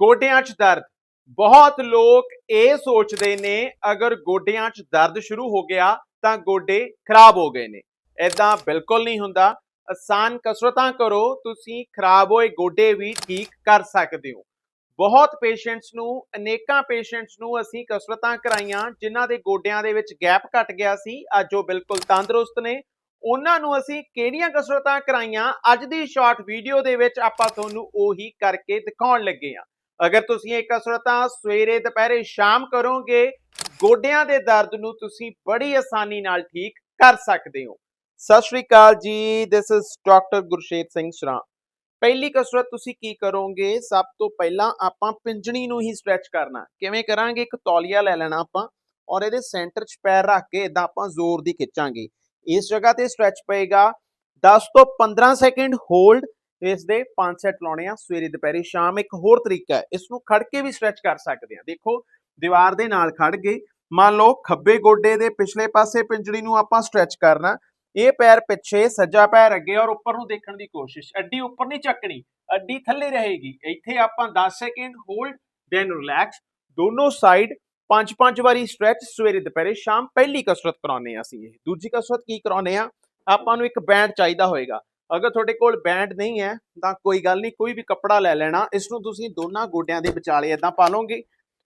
ਗੋਡਿਆਂ 'ਚ ਦਰਦ। ਬਹੁਤ ਲੋਕ ਇਹ ਸੋਚਦੇ ਨੇ, ਅਗਰ ਗੋਡਿਆਂ 'ਚ ਦਰਦ ਸ਼ੁਰੂ ਹੋ ਗਿਆ, ਤਾਂ ਗੋਡੇ ਖਰਾਬ ਹੋ ਗਏ ਨੇ। ਐਦਾਂ ਬਿਲਕੁਲ ਨਹੀਂ ਹੁੰਦਾ। ਆਸਾਨ ਕਸਰਤਾਂ ਕਰੋ, ਤੁਸੀਂ ਖਰਾਬ ਹੋਏ ਗੋਡੇ ਵੀ ਠੀਕ ਕਰ ਸਕਦੇ ਹੋ। ਬਹੁਤ ਪੇਸ਼ੈਂਟਸ ਨੂੰ, ਅਨੇਕਾਂ ਪੇਸ਼ੈਂਟਸ ਨੂੰ ਅਸੀਂ ਕਸਰਤਾਂ ਕਰਾਈਆਂ, ਜਿਨ੍ਹਾਂ ਦੇ ਗੋਡਿਆਂ ਦੇ ਵਿੱਚ ਗੈਪ ਘਟ ਗਿਆ ਸੀ, ਅੱਜ ਉਹ ਬਿਲਕੁਲ ਤੰਦਰੁਸਤ ਨੇ। ਉਹਨਾਂ ਨੂੰ ਅਸੀਂ ਕਿਹੜੀਆਂ ਕਸਰਤਾਂ ਕਰਾਈਆਂ, ਅੱਜ ਦੀ ਸ਼ਾਰਟ ਵੀਡੀਓ ਦੇ ਵਿੱਚ ਆਪਾਂ ਤੁਹਾਨੂੰ ਉਹੀ ਕਰਕੇ ਦਿਖਾਉਣ ਲੱਗੇ ਹਾਂ। ਅਗਰ ਤੁਸੀਂ ਇਹ ਕਸਰਤਾਂ ਸਵੇਰੇ, ਦੁਪਹਿਰੇ, ਸ਼ਾਮ ਕਰੋਗੇ, ਗੋਡਿਆਂ ਦੇ ਦਰਦ ਨੂੰ ਤੁਸੀਂ ਬੜੀ ਆਸਾਨੀ ਨਾਲ ਠੀਕ ਕਰ ਸਕਦੇ ਹੋ। Sat Sri Akal ji this is doctor Gurshet Singh Shara ਪਹਿਲੀ ਕਸਰਤ ਤੁਸੀਂ ਕੀ ਕਰੋਗੇ? ਸਭ ਤੋਂ ਪਹਿਲਾਂ ਆਪਾਂ ਪਿੰਜਣੀ ਨੂੰ ਹੀ ਸਟ੍ਰੈਚ ਕਰਨਾ। ਕਿਵੇਂ ਕਰਾਂਗੇ? ਇੱਕ ਤੌਲੀਆ ਲੈ ਲੈਣਾ ਆਪਾਂ ਔਰ ਇਹਦੇ ਸੈਂਟਰ 'ਚ ਪੈਰ ਰੱਖ ਕੇ ਇਦਾਂ ਆਪਾਂ ਜ਼ੋਰ ਦੀ ਖਿੱਚਾਂਗੇ। ਇਸ ਜਗ੍ਹਾ ਤੇ ਸਟ੍ਰੈਚ ਪਏਗਾ। 10 ਤੋਂ 15 ਸੈਕਿੰਡ ਹੋਲਡ ਇਸ ਦੇ 5 ਸੈਟ ਲਾਉਣੇ ਆ, ਸਵੇਰੇ, ਦੁਪਹਿਰੇ, ਸ਼ਾਮ, ਇੱਕ ਹੋਰ ਤਰੀਕਾ ਹੈ ਇਸ ਨੂੰ ਖੜ ਕੇ ਵੀ ਸਟ੍ਰੈਚ ਕਰ ਸਕਦੇ ਆ ਦੇਖੋ, ਦੀਵਾਰ ਦੇ ਨਾਲ ਖੜ ਗਏ, ਮੰਨ ਲਓ ਖੱਬੇ ਗੋਡੇ ਦੇ ਪਿਛਲੇ ਪਾਸੇ ਪਿੰਜੜੀ ਨੂੰ ਆਪਾਂ ਸਟ੍ਰੈਚ ਕਰਨਾ, ਇਹ ਪੈਰ ਪਿੱਛੇ, ਸੱਜਾ ਪੈਰ ਅੱਗੇ ਔਰ ਉੱਪਰ ਨੂੰ ਦੇਖਣ ਦੀ ਕੋਸ਼ਿਸ਼, ਅੱਡੀ ਉੱਪਰ ਨਹੀਂ ਚੱਕਣੀ, ਅੱਡੀ ਥੱਲੇ ਰਹੇਗੀ, ਇੱਥੇ ਆਪਾਂ 10 ਸੈਕਿੰਡ ਹੋਲਡ ਦੈਨ ਰਿਲੈਕਸ ਦੋਨੋਂ ਸਾਈਡ ਪੰਜ ਪੰਜ ਵਾਰੀ ਸਟ੍ਰੈਚ ਸਵੇਰੇ, ਦੁਪਹਿਰੇ, ਸ਼ਾਮ, ਪਹਿਲੀ ਕਸਰਤ ਕਰਾਉਨੇ ਆ ਅਸੀਂ ਇਹ। ਦੂਜੀ ਕਸਰਤ ਕੀ ਕਰਾਉਨੇ ਆ ਆਪਾਂ ਨੂੰ ਇੱਕ ਬੈਂਡ ਚਾਹੀਦਾ ਹੋਏਗਾ ਅਗਰ ਤੁਹਾਡੇ ਕੋਲ ਬੈਂਡ ਨਹੀਂ ਹੈ, ਤਾਂ ਕੋਈ ਗੱਲ ਨਹੀਂ, ਕੋਈ ਵੀ ਕੱਪੜਾ ਲੈ ਲੈਣਾ, ਇਸ ਨੂੰ ਤੁਸੀਂ ਦੋਨਾਂ ਗੋਡਿਆਂ ਦੇ ਵਿਚਾਲੇ ਇਦਾਂ ਪਾ ਲਓਗੇ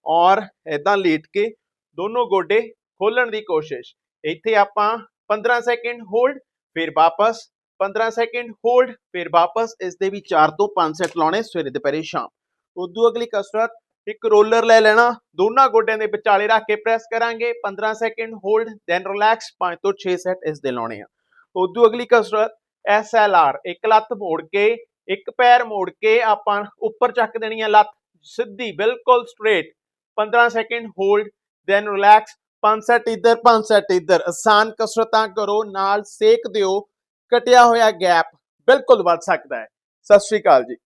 ਔਰ ਇਦਾਂ ਲੇਟ ਕੇ ਦੋਨੋਂ ਗੋਡੇ ਖੋਲਣ ਦੀ ਕੋਸ਼ਿਸ਼। ਇੱਥੇ ਆਪਾਂ 15 ਸੈਕਿੰਡ ਹੋਲਡ ਫਿਰ ਵਾਪਸ 15 ਸੈਕਿੰਡ ਹੋਲਡ ਫਿਰ ਵਾਪਸ, ਇਸ ਦੇ ਵੀ 4 ਤੋਂ 5 ਸੈਟ ਲਾਉਣੇ ਸਵੇਰੇ, ਦੁਪਹਿਰੇ, ਸ਼ਾਮ। ਉਦੋਂ ਅਗਲੀ ਕਸਰਤ, ਇੱਕ ਰੋਲਰ ਲੈ ਲੈਣਾ, ਦੋਨਾਂ ਗੋਡਿਆਂ ਦੇ ਵਿਚਾਲੇ ਰੱਖ ਕੇ ਪ੍ਰੈਸ ਕਰਾਂਗੇ 15 ਸੈਕਿੰਡ ਹੋਲਡ ਦੈਨ ਰਿਲੈਕਸ 5 ਤੋਂ 6 ਸੈਟ ਇਸ ਦੇ ਲਾਉਣੇ ਆ। ਉਦੋਂ ਅਗਲੀ ਕਸਰਤ SLR ਇੱਕ ਲੱਤ ਮੋੜ ਕੇ, ਇੱਕ ਪੈਰ ਮੋੜ ਕੇ ਆਪਾਂ ਉੱਪਰ ਚੱਕ ਦੇਣੀ ਆ ਲੱਤ, ਸਿੱਧੀ, ਬਿਲਕੁਲ straight 15 second hold then relax 5 set ਇੱਧਰ 5 ਸੈਟ ਇੱਧਰ, ਆਸਾਨ ਕਸਰਤਾਂ ਕਰੋ, ਨਾਲ ਸੇਕ ਦਿਓ, ਕਟਿਆ ਹੋਇਆ ਗੈਪ ਬਿਲਕੁਲ ਵੱਧ ਸਕਦਾ ਹੈ। ਸਤਿ ਸ਼੍ਰੀ ਅਕਾਲ ਜੀ।